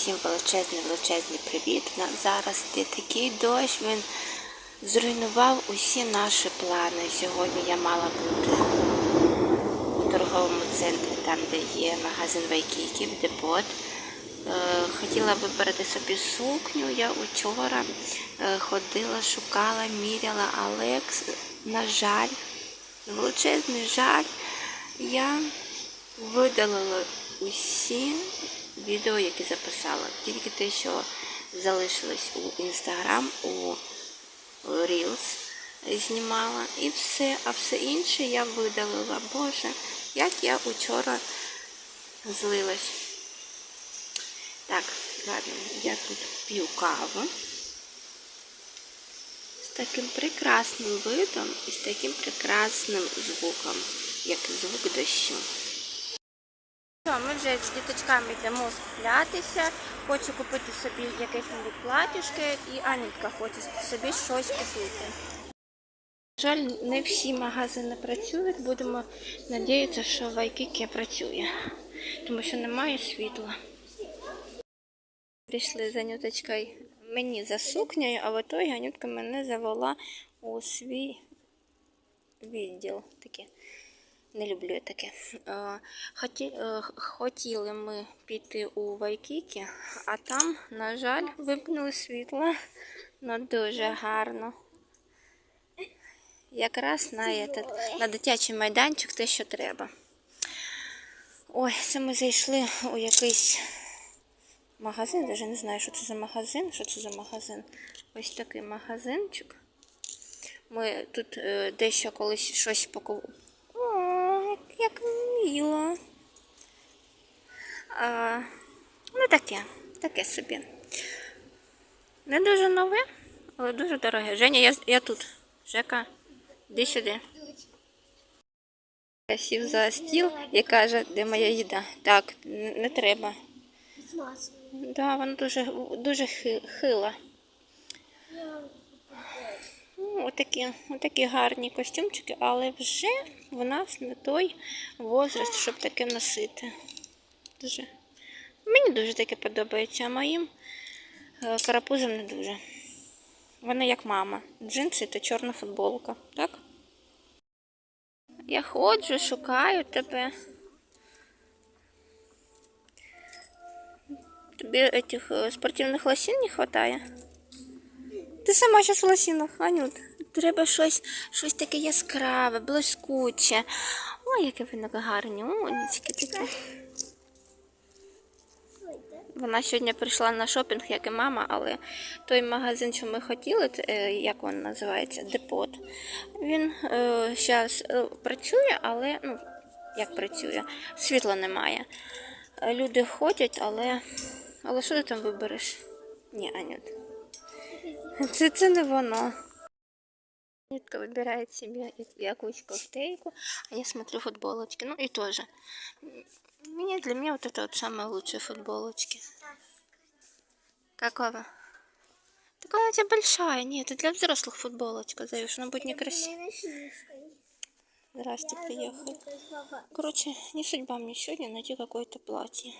Всім величезний величезний привіт. Зараз йде такий дощ, він зруйнував усі наші плани. Сьогодні я мала бути у торговому центрі, там де є магазин Вайкіків, депот. Е, Хотіла вибрати собі сукню. Я учора е, ходила, шукала, міряла, але, кс- на жаль, величезний жаль, я видалила усі відео, які записала. Тільки те, що залишилось у Instagram, у Reels знімала. І все, а все інше я видалила. Боже, як я учора злилась. Так, ладно, я тут п'ю каву з таким прекрасним видом і з таким прекрасним звуком, як звук дощу. Що, ми вже з діточками йдемо скуплятися. Хочу купити собі якесь нове платіжки і Анітка хоче собі щось купити. На жаль, не всі магазини працюють. Будемо надіятися, що Вайкікі працює, тому що немає світла. Прийшли за Нюточкою мені за сукнею, а в итогі Анютка мене завела у свій відділ. Таке. Не люблю я таке. Е, е, хотіли ми піти у Вайкікі, а там, на жаль, вимкнули світло. Ну дуже гарно. Якраз на, этот, на дитячий майданчик те, що треба. Ой, це ми зайшли у якийсь магазин, навіть не знаю, що це за магазин. Що це за магазин? Ось такий магазинчик. Ми тут е, дещо колись щось як мило. А, ну таке, таке собі. Не дуже нове, але дуже дороге. Женя, я, я тут. Жека, іди сюди. Я сів за стіл і каже, де моя їда. Так, не, треба. Да, вона дуже, дуже хи- хила. Ну, Отакі, отакі гарні костюмчики, але вже в нас не той возраст, щоб таке носити. Дуже. Мені дуже таке подобається, а моїм е, карапузам не дуже. Вони як мама. Джинси та чорна футболка, так? Я ходжу, шукаю тебе. Тобі этих е, спортивних лосін не вистачає? Ти сама зараз в лосінах, Анют. Треба щось, щось таке яскраве, блискуче. Ой, яке ви гарні, умнічки такі. Вона сьогодні прийшла на шопінг, як і мама, але той магазин, що ми хотіли, е, як він називається, депот, він зараз працює, але ну, як працює, світла немає. Е, Люди ходять, але, але що ти там вибереш? Ні, Анют. Це, це не воно. Нитка выбирает себе якусь кофтейку, а я смотрю футболочки. Ну и тоже. Мне, для меня вот это вот самые лучшие футболочки. Какого? Так она у тебя большая. Нет, это для взрослых футболочка, Заюш. Она будет некрасивая. Здрасте, приехали. Короче, не судьба мне сегодня найти какое-то платье.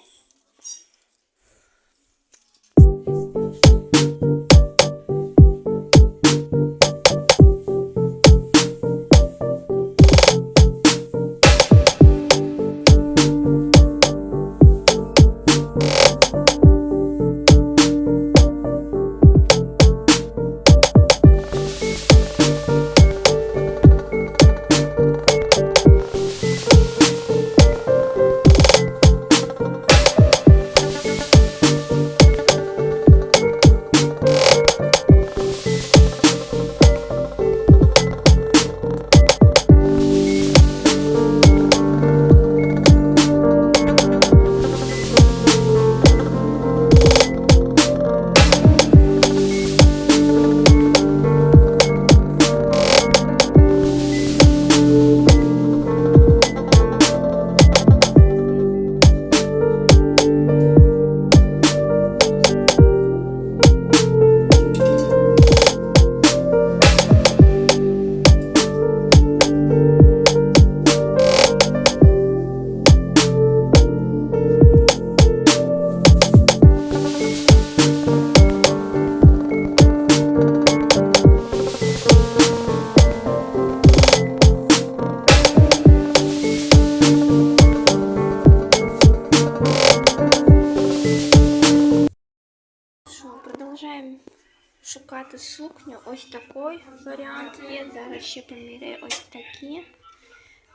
Шукати сукню. Ось такий варіант є. Зараз ще поміряю ось такі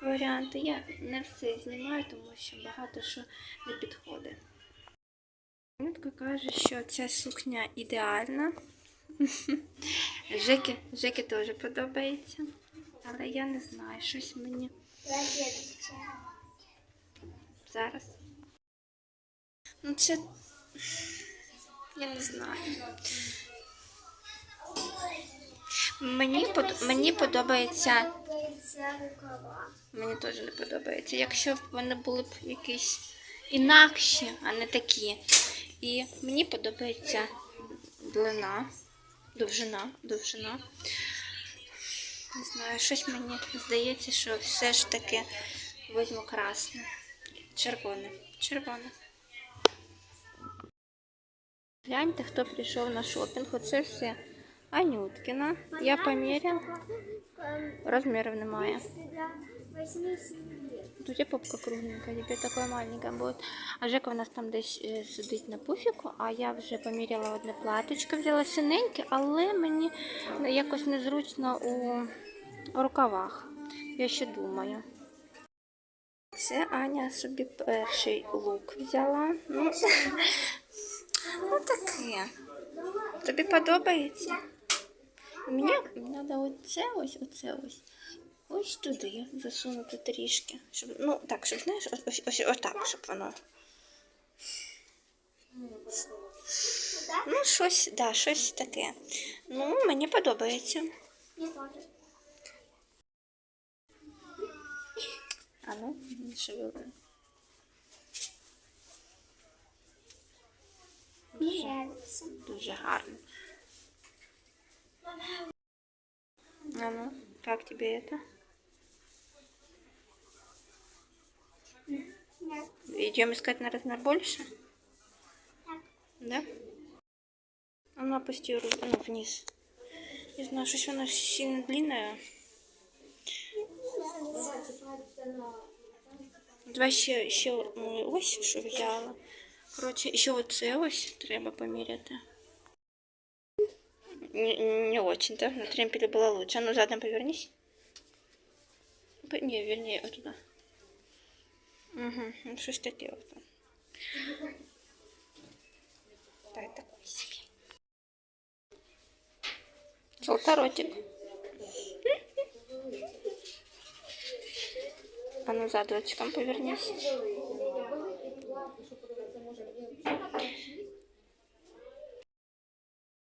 варіанти. Я не все знімаю, тому що багато що не підходить. Нитка каже, що ця сукня ідеальна. Жеки, Жеки теж подобається. Але я не знаю, щось мені зараз. Ну це. Я не знаю. Мені, под... мені подобається. Мені теж не подобається. Якщо б вони були б якісь інакші, а не такі. І мені подобається длина, довжина, довжина. Не знаю, щось мені здається, що все ж таки візьму красне. Червоне. Червоне. Гляньте, хто прийшов на шопінг. Оце все Анюткіна. Я поміряла. Розмірів немає. Тут тебя попка кругленькая, тебе такая маленькая будет. А Жека у нас там десь е, сидить на пуфіку, а я вже поміряла одне платочко, взяла синеньке, але мені якось незручно у рукавах. Я ще думаю. Це Аня собі перший лук взяла. Ну, ну таке. Тобі подобається? Мені треба оце ось, оце ось. Ось туди засунути трішки. Щоб, ну, так, щоб, знаєш, ось, ось, ось отак, щоб воно. Ну, щось, да, щось таке. Ну, мені подобається. А ну, не шевели. Дуже гарно. А ну, как тебе это? Идем искать на размер больше? Да? А ну опусти руку ну, вниз. Не знаю, что она сильно длинная. Давай ще, ще ну, ось що взяла. Коротше, ще оце ось треба поміряти. Не, не очень, да? На тремпеле было лучше. А ну задом повернись. Не, вернее, вот туда. Угу, ну что ж таке вот там. Так, такой себе. Желторотик. А ну задочком повернись.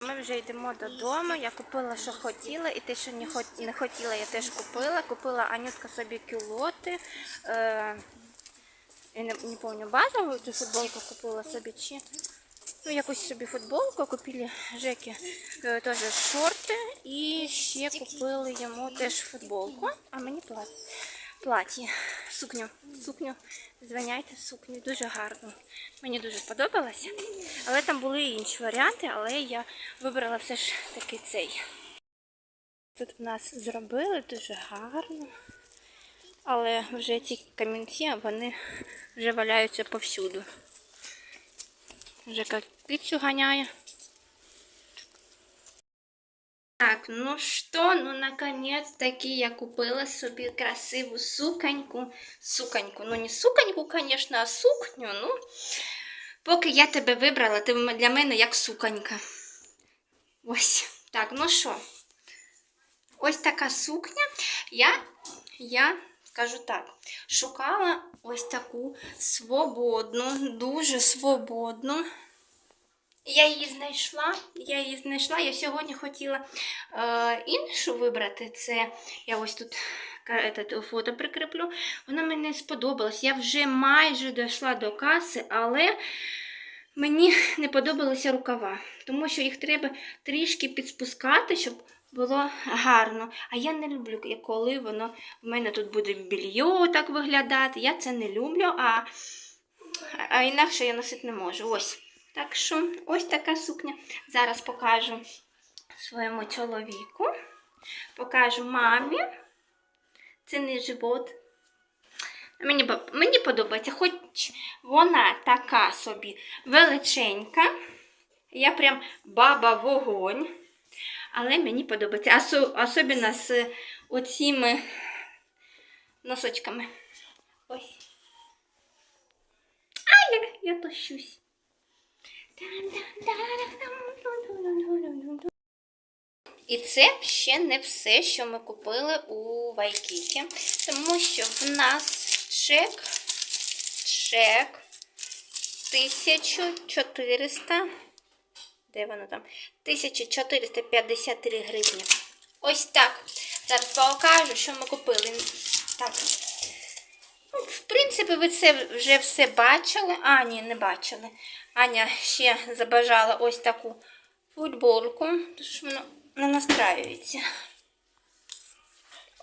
Ми вже йдемо додому. Я купила, що хотіла, і те, що не, хотіла, я теж купила. Купила Анютка собі кюлоти. Е... Я не, не пам'ятаю, базову цю футболку купила собі чи. Ну, якусь собі футболку, купили Жекі е, теж шорти і ще купили йому теж футболку, а мені плаття. Сукню, сукню, звиняйте, сукню, дуже гарно. Мені дуже сподобалося. Але там були і інші варіанти, але я вибрала все ж таки цей. Тут в нас зробили дуже гарно. Але вже ці камінці, вони вже валяються повсюду. Вже кицю ганяє. Так, ну що, ну наконец-таки я купила собі красиву суконьку. Суконьку, ну не суконьку, конечно, а сукню. Ну, поки я тебе вибрала, ти для мене як суконька. Ось. Так, ну що, ось така сукня. Я, я скажу так, шукала ось таку свободну, дуже свободну. Я її знайшла. Я її знайшла. Я сьогодні хотіла е, іншу вибрати. Це я ось тут фото прикріплю. Вона мені сподобалась. Я вже майже дійшла до каси, але мені не подобалися рукава, тому що їх треба трішки підспускати, щоб було гарно. А я не люблю, коли воно в мене тут буде більйо так виглядати. Я це не люблю, а, а інакше я носити не можу. Ось. Так що ось така сукня. Зараз покажу своєму чоловіку, покажу мамі. Це не живот. Мені, мені подобається, хоч вона така собі величенька. Я прям баба вогонь. Але мені подобається. Осо- особливо з оціми носочками. Ось. А, я, я тощусь. І це ще не все, що ми купили у Вайкікі, тому що в нас чек, чек 1400, де воно там? 1453 гривні. Ось так. Зараз покажу, що ми купили. Так. Ну, в принципі, ви це вже все бачили. А, ні, не бачили. Аня ще забажала ось таку футболку, тому що воно не настраюється.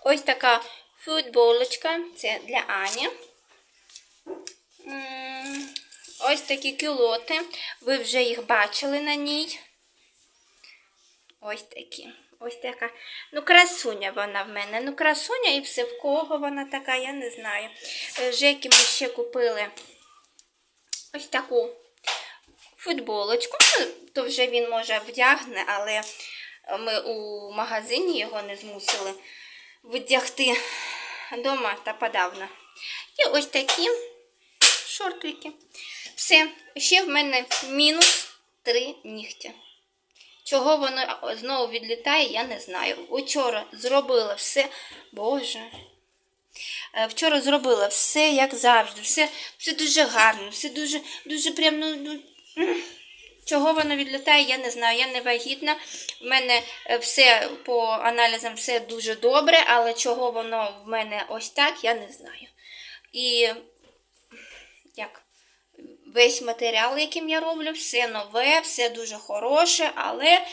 Ось така футболочка, це для Ані. Ось такі кілоти. Ви вже їх бачили на ній. Ось такі. Ось така. Ну, красуня вона в мене. Ну, красуня і все в кого вона така, я не знаю. Е, Жеки ми ще купили ось таку футболочку. Ну, то вже він може вдягне, але ми у магазині його не змусили вдягти вдома та подавно. І ось такі шортики. Все, ще в мене мінус 3 нігтя. Чого воно знову відлітає, я не знаю. Учора зробила все. Боже. Е, Вчора зробила все, як завжди. Все, все дуже гарно, все дуже, дуже прям, ну, ну. Чого воно відлітає, я не знаю. Я не вагітна. В мене е, все по аналізам все дуже добре, але чого воно в мене ось так, я не знаю. І як весь матеріал, яким я роблю, все нове, все дуже хороше, але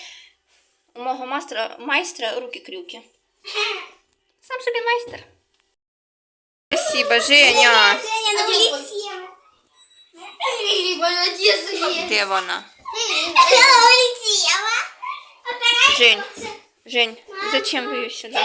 у мого майстра, майстра руки-крюки. Сам собі майстер. Спасибо, Женя. Де вона? Жень, Жень, зачем ви її сюди?